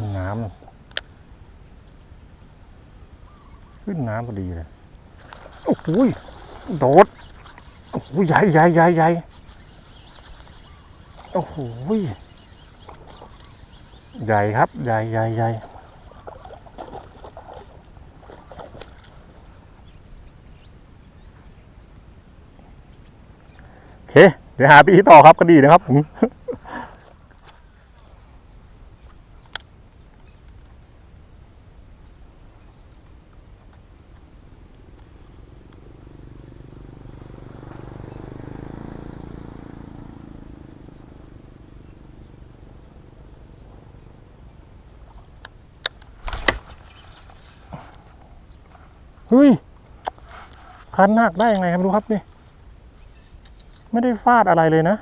ขึ้นน้ำขึ้นน้ำพอดีเลยโอ้โหยโดดโอ้โหใหญ่ใหญ่ใหญ่ใหญ่โอ้โหใหญ่ครับ ใหญ่ใหญ่ใหญ่โอเค เดี๋ยวหาพี่ต่อครับก็ดีนะครับผม เฮ้ยคันหนักได้ยังไงครับดูครับนี่ ไม่ได้ฟาดอะไรเลยนะ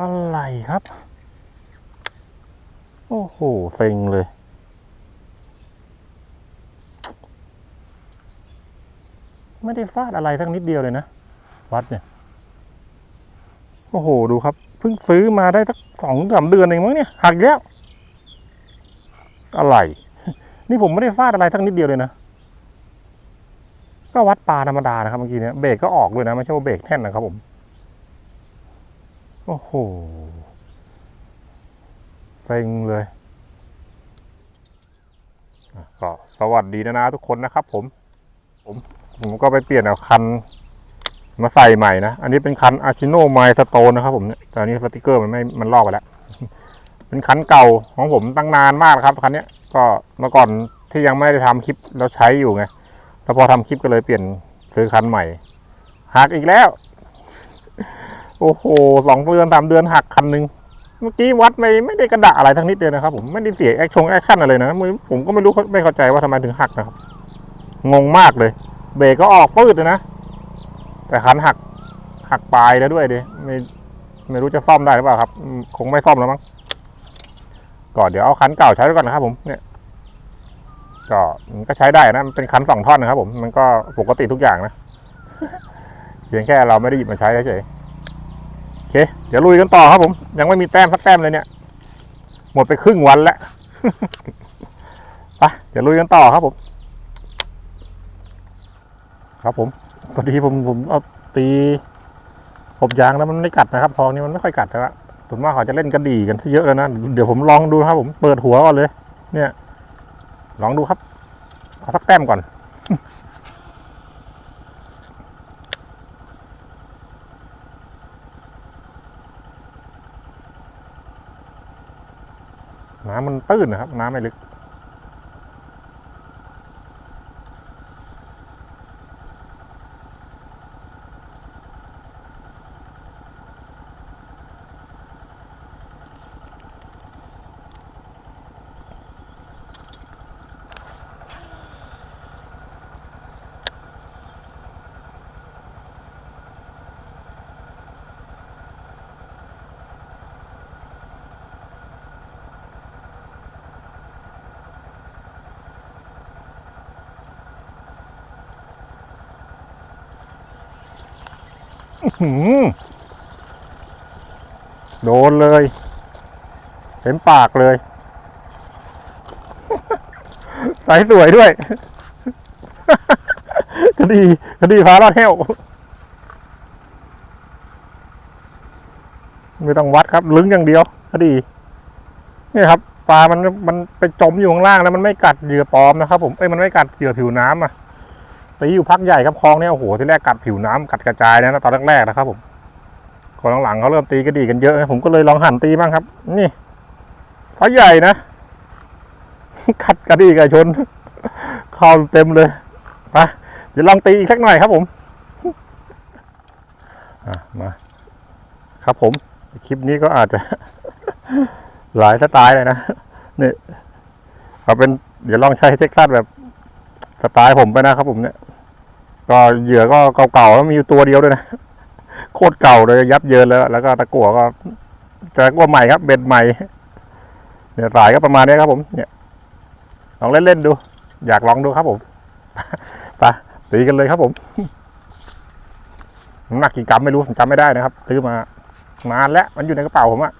อะไรครับ โอ้โหเซ็งเลย ไม่ได้ฟาดอะไรทั้งนิดเดียวเลยนะ วัดเนี่ย โอ้โห ดูครับ เพิ่งซื้อมาได้สักสองสามเดือนเองมั้งเนี่ย หักแล้ว อะไร นี่ผมไม่ได้ฟาดอะไรทั้งนิดเดียวเลยนะ ก็วัดปลาธรรมดานะครับเมื่อกี้เนี่ยเบรกก็ออกเลยนะ ไม่ใช่ว่าเบรกแท่นนะครับผม โอ้โหเซ็งเลยอะก็สวัสดีนะนะทุกคนนะครับผม ผมผมก็ไปเปลี่ยนเอาคันมาใส่ใหม่นะ อันนี้เป็นคันอาชิโนไมสโตนนะครับผมเนี่ยแต่อันนี้สติกเกอร์มันไม่ มันลอกไปแล้ว เป็นคันเก่าของผมตั้งนานมากครับคันเนี้ย ก็เมื่อก่อนที่ยังไม่ได้ทำคลิปแล้วใช้อยู่ไงแล้วพอทำคลิปก็เลยเปลี่ยนซื้อคันใหม่หักอีกแล้ว โอ้โหสองเดือนสามเดือนหักคันหนึ่งเมื่อกี้วัดไม่ไม่ได้กระดะอะไรทั้งนิดเดียวนะครับผมไม่ได้เสียแอคชงแอคชั่นอะไรนะไม่ผมก็ไม่รู้ไม่เข้าใจว่าทำไมถึงหักนะครับ งงมากเลย เบรกก็ออกปืดเลยนะ แต่คันหักหักปลายแล้วด้วยดิไม่ไม่รู้จะซ่อมได้หรือเปล่าครับ คงไม่ซ่อมแล้วมั้ง ก่อนเดี๋ยวเอาคันเก่าใช้ไว้ก่อนนะครับ ผมเนี่ยก็มันก็ใช้ได้นะมันเป็นคันสองท่อนนะครับ ผมมันก็ปกติทุกอย่างนะเพียงแค่เราไม่ได้หยิบมาใช้เฉยโอเค เดี๋ยวลุยกันต่อครับผม ยังไม่มีแต้มสักแต้มเลยเนี่ย หมดไปครึ่งวันแล้วไปเดี๋ยวลุยกันต่อครับผม ครับผมพอดีผมผมเอาตีผมยางแล้วมันไม่กัดนะครับพองนี้มันไม่ค่อยกัดแล้ว ส่วนมากเขาจะเล่นกระดี่กันซะเยอะแล้วนะ เดี๋ยวผมลองดูครับ ผมเปิดหัวก่อนเลย เนี่ย ลองดูครับ เอาสักแต้มก่อนน้ำมันตื้นนะครับ น้ำไม่ลึก โดนเลย เต็มปากเลยสายสวยด้วยคดีคดีพาลอดแห้วไม่ต้องวัดครับ ลึงอย่างเดียวคดีนี่ครับปลามันมันไปจมอยู่ข้างล่างแล้วมันไม่กัดเหยื่อปลอมนะครับ ผมเอ้ยมันไม่กัดเหยื่อผิวน้ำอะ ตีอยู่พักใหญ่ครับคลองเนี่ยโอ้โหที่แรกกัดผิวน้ำกัดกระจายนะตอนแรกๆนะครับ ผมก่อนหลังๆเขาเริ่มตีกระดีกันเยอะนะผมก็เลยลองหันตีบ้างครับ นี่ไซส์ใหญ่นะกัดกระดีกระชนเข้าเต็มเลยไปเดี๋ยวลองตีอีกสักหน่อยครับผมมาครับผม คลิปนี้ก็อาจจะ หลายสไตล์เลยนะนี่เอาเป็นเดี๋ยวลองใช้เทคนิคแบบสไตล์ผมไปนะครับผมเนี่ย ก็เหยื่อก็เก่าๆแล้วมีอยู่ตัวเดียวด้วยนะโคตรเก่าเลยยับเยินแล้ว แล้วก็ตะกั่วก็ตะกั่วใหม่ครับ เบ็ดใหม่เนี่ยสายก็ประมาณนี้ครับ ผม เนี่ยลองเล่นๆดู อยากลองดูครับ ผมไปตีกันเลยครับ ผมน้ำหนักกี่กรัมไม่รู้ผมจำไม่ได้นะครับซื้อมานานแล้วมันอยู่ในกระเป๋าผมอะ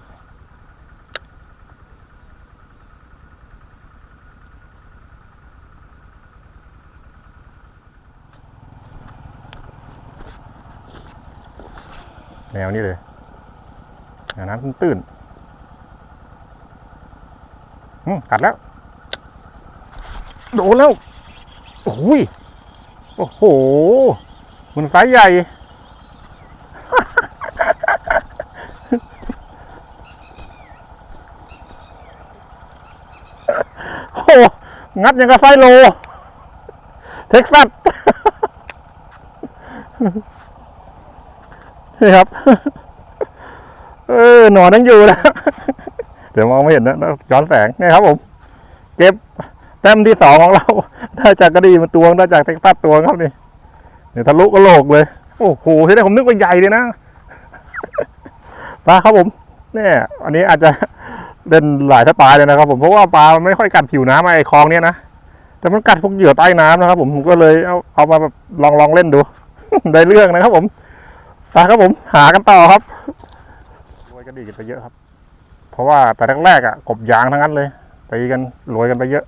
แนวนี้เลยนวน้ำตื้นๆอืมกัดแล้ว โดนแล้วโอ้ยโอ้โห มันไซส์ใหญ่ โอ้งัดยังกับไซโล เท็กซัส นี่ครับ เออหนอนยังอยู่นะ เดี๋ยวมองไม่เห็นนะย้อนแสงนี่ครับผม เก็บแต้มที่สองของเรา ได้จากกระดีมาตวงได้จากเท็กซัสตวงครับนี่เนี่ยทะลุกระโหลกเลย โอ้โหที่ได้ผมนึกว่าใหญ่เลยนะปลาครับผมเนี่ยอันนี้อาจจะเด่นหลายสไตล์เลยนะครับ ผมเพราะว่าปลาไม่ค่อยกัดผิวน้ำไอ้คลองเนี้ยนะแต่มันกัดพวกเหยื่อใต้น้ำนะครับ ผมผมก็เลยเอาเอามาแบบลองลองเล่นดู ได้เรื่องนะครับผม ปลาครับผมหากันต่อครับรวยกระดีกันไปเยอะครับ เพราะว่าแต่แรกๆอะกบยางทั้งนั้นเลยตีกันรวยกันไปเยอะ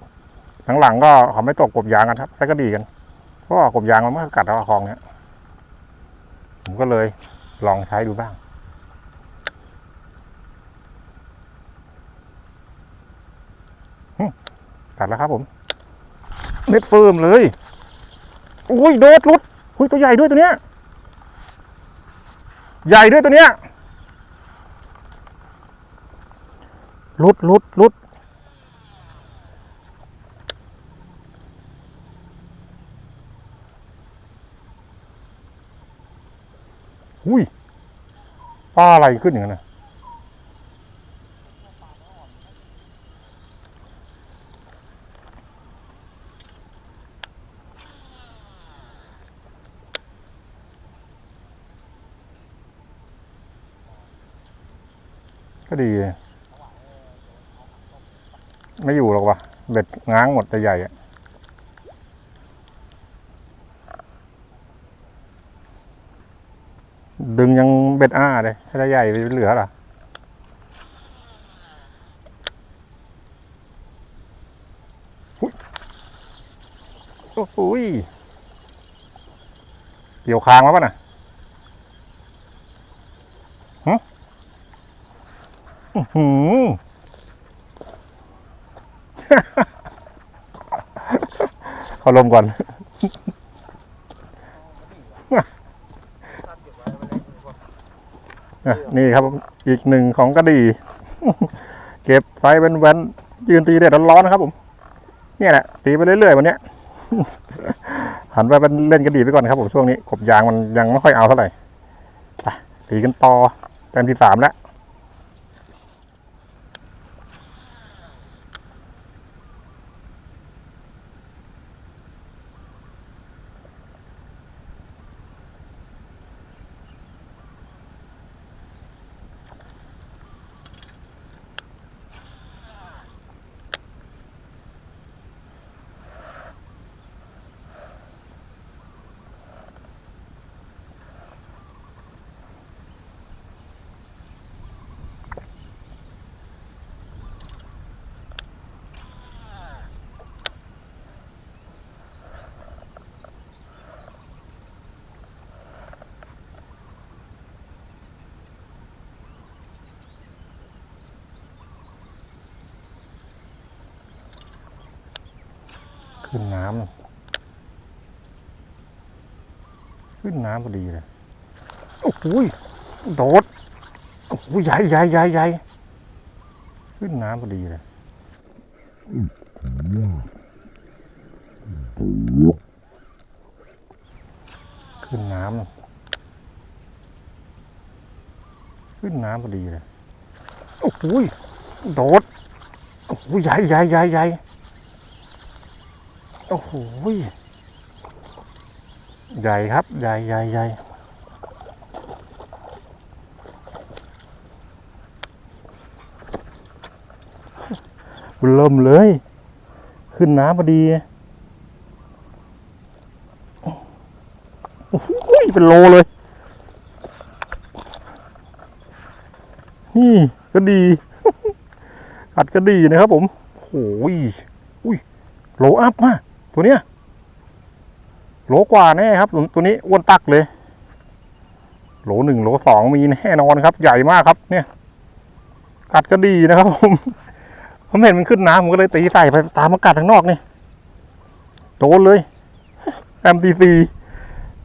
หลังๆก็เขาไม่ตกกบยางกันครับใช้กระดีกัน เพราะว่ากบยางมันไม่กัดเอาคลองเนี้ยผมก็เลยลองใช้ดูบ้างกัดแล้วครับผม เม็ดเฟิร์มเลย อุ้ยโดดรุดอุ้ยตัวใหญ่ด้วยตัวเนี้ย ใหญ่ด้วยตัวเนี้ยรุดรุดรุดอุ้ยปลาอะไรขึ้นอย่างนั้นนะ ก็ดี ไม่อยู่หรอกวะเบ็ดง้างหมดแต่ใหญ่อะดึงยังเบ็ดอ้าเลยถ้าใหญ่ไปเหลือหรออุ๊ยโอ้โหยเกี่ยวคางมาป่ะน่ะฮะ อื้อหือขอลมก่อน นี่ครับอีกหนึ่งของกระดี เก็บไฟแว้นๆยืนตีแดดร้อนๆนะครับผม เนี่ยแหละตีไปเรื่อยๆวันนี้หันไปเป็นเล่นกระดีไปก่อนครับผมช่วงนี้กบยางมันยังไม่ค่อยเอาเท่าไหร่ไปตีกันต่อแต้มที่สามแล้ว ขึ้นน้ำขึ้นน้ำพอดีเลยโอ้โหโดดโอ้โหใหญ่ใหญ่ใหญ่ใหญ่ขึ้นน้ำพอดีเลยขึ้นน้ำขึ้นน้ำพอดีเลยโอ้โหโดดโอ้โหใหญ่ใหญ่ใหญ่ใหญ่ โอ้โหใหญ่ครับ ใหญ่ใหญ่ใหญ่เริ่มเลย ขึ้นน้ำพอดี โอ้โหเป็นโลเลย นี่ก็ดีกัดก็ดีนะครับผมโอ้ยอุ้ยโลอัพมาก ตัวเนี้ยโลกว่าแน่ครับ ตัวนี้อ้วนตักเลยโหลหนึ่งโหลสองมีแน่นอนครับ ใหญ่มากครับ เนี่ย กัดก็ดีนะครับผมผมเห็นมันขึ้นน้ำผมก็เลยตีใส่ไปตามมากัดข้างนอกนี่โดนเลย MTC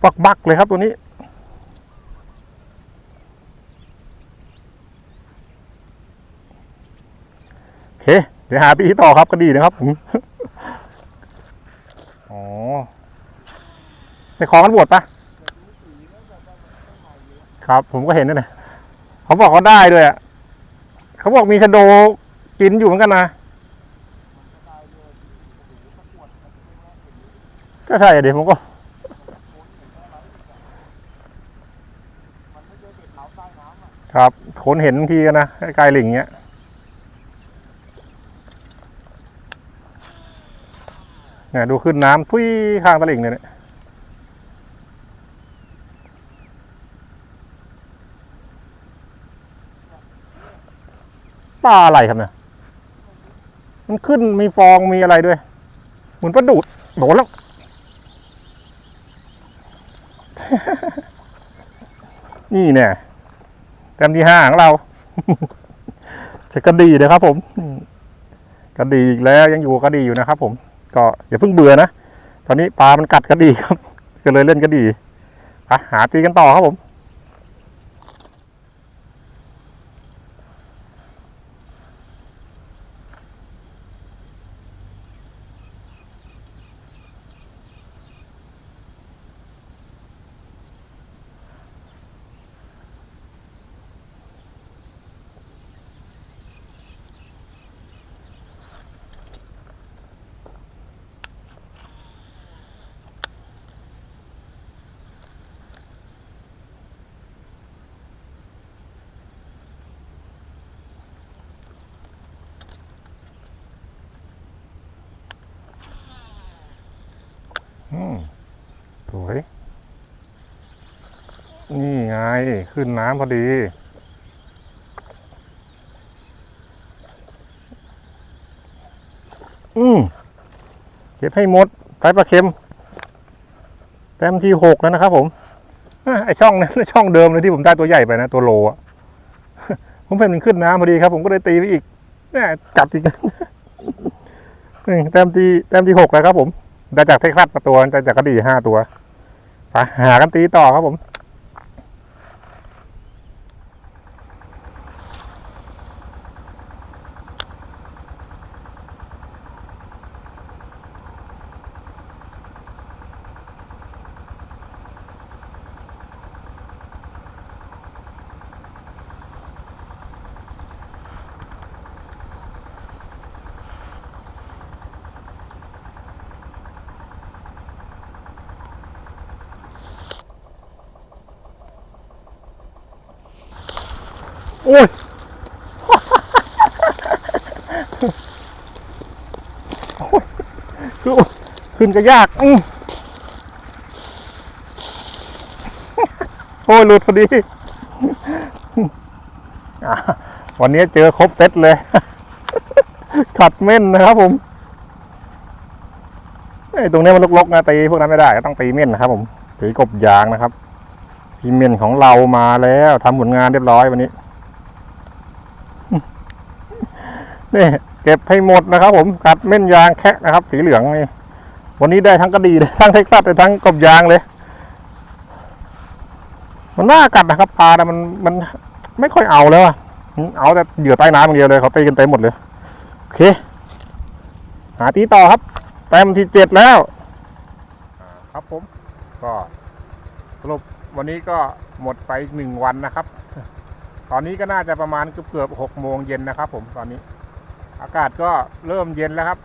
ปักบักเลยครับตัวนี้ โอเค เดี๋ยวหาตีต่อครับก็ดีนะครับผม อ๋อในคลองกันบวชปะครับ ผมก็เห็นนั่นแหละเขาบอกเขาได้ด้วยอะเขาบอกมีชะโดกินอยู่เหมือนกันนะก็ใช่เดี๋ยวผมก็ครับคนเห็นทีกันนะใกล้ๆหลิงเงี้ย เนี่ยดูขึ้นน้ำทุยข้างตลิ่งเนี่ยปลาอะไรครับเนี่ย มันขึ้นมีฟองมีอะไรด้วยเหมือนปลาดูดโดนแล้วนี่เนี่ยแต้มที่ห้าของเราจะกระดีนะครับผมอืมกระดีอีกแล้วยังอยู่กระดีอยู่นะครับผม ก็อย่าเพิ่งเบื่อนะ ตอนนี้ปลามันกัดก็ดีครับ ก็เลยเล่นก็ดีอะหาตีกันต่อครับผม สวย นี่ไง ขึ้นน้ำพอดี อืมเก็บให้หมดไตปลาเค็ม แต้มที่หกแล้วนะครับผมไอช่องนั้นช่องเดิมเลยที่ผมได้ตัวใหญ่ไปนะ ตัวโลอะ ผมเป็นมันขึ้นน้ำพอดีครับ ผมก็เลยตีไปอีกเนี่ยจับอีกนี่แต้มที่แต้มที่หกแล้วครับผม ได้จากเท็กซัสมาตัวได้จากกระดี่ห้าตัวไปหากันตีต่อครับผม โอ้ยคือขึ้นก็ยากอืโอ้ยหลุดพอดี วันนี้เจอครบเซตเลย ขัดเม่นนะครับผมไอ้ตรงนี้มันลกๆนะตีพวกนั้นไม่ได้ก็ต้องตีเม่นนะครับผมตีกบยางนะครับ พี่เม่นของเรามาแล้วทำผลงานเรียบร้อยวันนี้ นี่เก็บให้หมดนะครับ ผมกัดเม่นยางแคะนะครับ สีเหลืองนี่วันนี้ได้ทั้งกระดีได้ทั้งเท็กซัสได้ทั้งกบยางเลย มันน่ากัดนะครับปลาแต่มันมันไม่ค่อยเอาแล้วอะเอาแต่เหยื่อใต้น้ำอย่างเดียวเลยเขาตีกันเต็มหมดเลยโอเค หาตีต่อครับแต้มที่เจ็ดแล้วครับผมก็สรุปวันนี้ก็หมดไปหนึ่งวันนะครับ ตอนนี้ก็น่าจะประมาณเกือบเกือบหกโมงเย็นนะครับ ผมตอนนี้ อากาศก็เริ่มเย็นแล้วครับ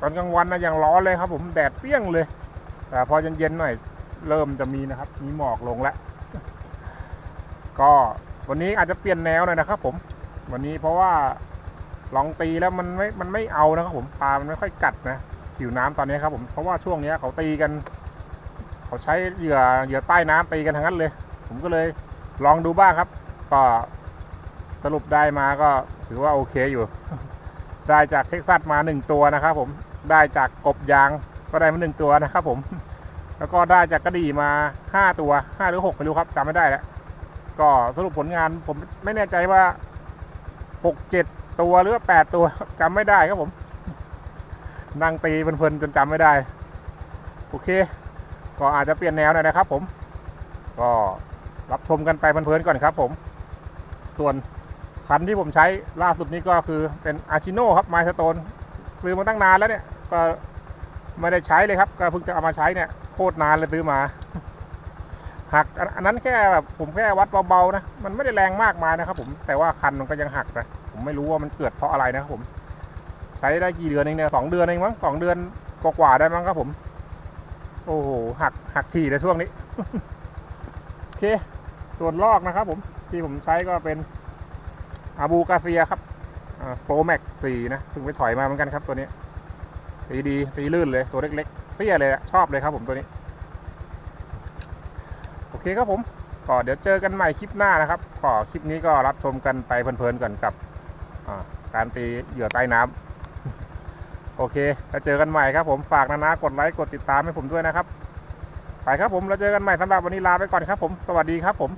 ตอนกลางวันนะยังร้อนเลยครับ ผมแดดเปรี้ยงเลย แต่พอเย็นๆหน่อย เริ่มจะมีนะครับ มีหมอกลงแล้ว ก็วันนี้อาจจะเปลี่ยนแนวหน่อยนะครับ ผม วันนี้เพราะว่าลองตีแล้วมันไม่ มันไม่เอานะครับ ผมปลา มันไม่ค่อยกัดนะผิวน้ำตอนนี้ครับผม เพราะว่าช่วงนี้เขาตีกัน เขาใช้เหยื่อ เหยื่อใต้น้ำตีกันทั้งนั้นเลย ผมก็เลยลองดูบ้างครับ ก็สรุปได้มาก็ถือว่าโอเคอยู่ ได้จากเท็กซัสมาหนึ่งตัวนะครับผมได้จากกบยางก็ได้มาหนึ่งตัวนะครับผมแล้วก็ได้จากกระดี่มาห้าตัวห้าหรือหกไม่รู้ครับจำไม่ได้แล้วก็สรุปผลงานผมไม่แน่ใจว่าหกเจ็ดตัวหรือว่าแปดตัวจำไม่ได้ครับผมนั่งตีเพลินๆจนจำไม่ได้ โอเค ก็อาจจะเปลี่ยนแนวหน่อยนะครับผม ก็รับชมกันไปเพลินๆก่อนครับผม ส่วน คันที่ผมใช้ล่าสุดนี้ก็คือเป็นอาชิโน่ครับไมสโตนซื้อมาตั้งนานแล้วเนี่ยก็ไม่ได้ใช้เลยครับ ก็เพิ่งจะเอามาใช้เนี่ยโคตรนานเลยซื้อมาหักอันอันนั้นแค่แบบผมแค่วัดเบาๆนะมันไม่ได้แรงมากมายนะครับ ผมแต่ว่าคันมันก็ยังหักนะผมไม่รู้ว่ามันเกิดเพราะอะไรนะครับผม ใช้ได้กี่เดือนเองเนี่ยสองเดือนเองมั้งสองเดือนกว่าๆได้มั้งครับผม โอ้โหหักหักทีในช่วงนี้โอเคส่วนลอกนะครับ ผมที่ผมใช้ก็เป็น อาบูกาเซียครับโปรแม็กสี่นะเพิ่งไปถอยมาเหมือนกันครับตัวนี้ตีดีตีลื่นเลยตัวเล็กๆเตี้ยเลยอะชอบเลยครับผมตัวนี้ โอเคครับผมก็เดี๋ยวเจอกันใหม่คลิปหน้านะครับก็คลิปนี้ก็รับชมกันไปเพลินๆก่อนกับการตีเหยื่อใต้น้ำโอเคแล้วเจอกันใหม่ครับผมฝากนะนะกดไลค์กดติดตามให้ผมด้วยนะครับไปครับผมแล้วเจอกันใหม่สำหรับวันนี้ลาไปก่อนครับผม สวัสดีครับผม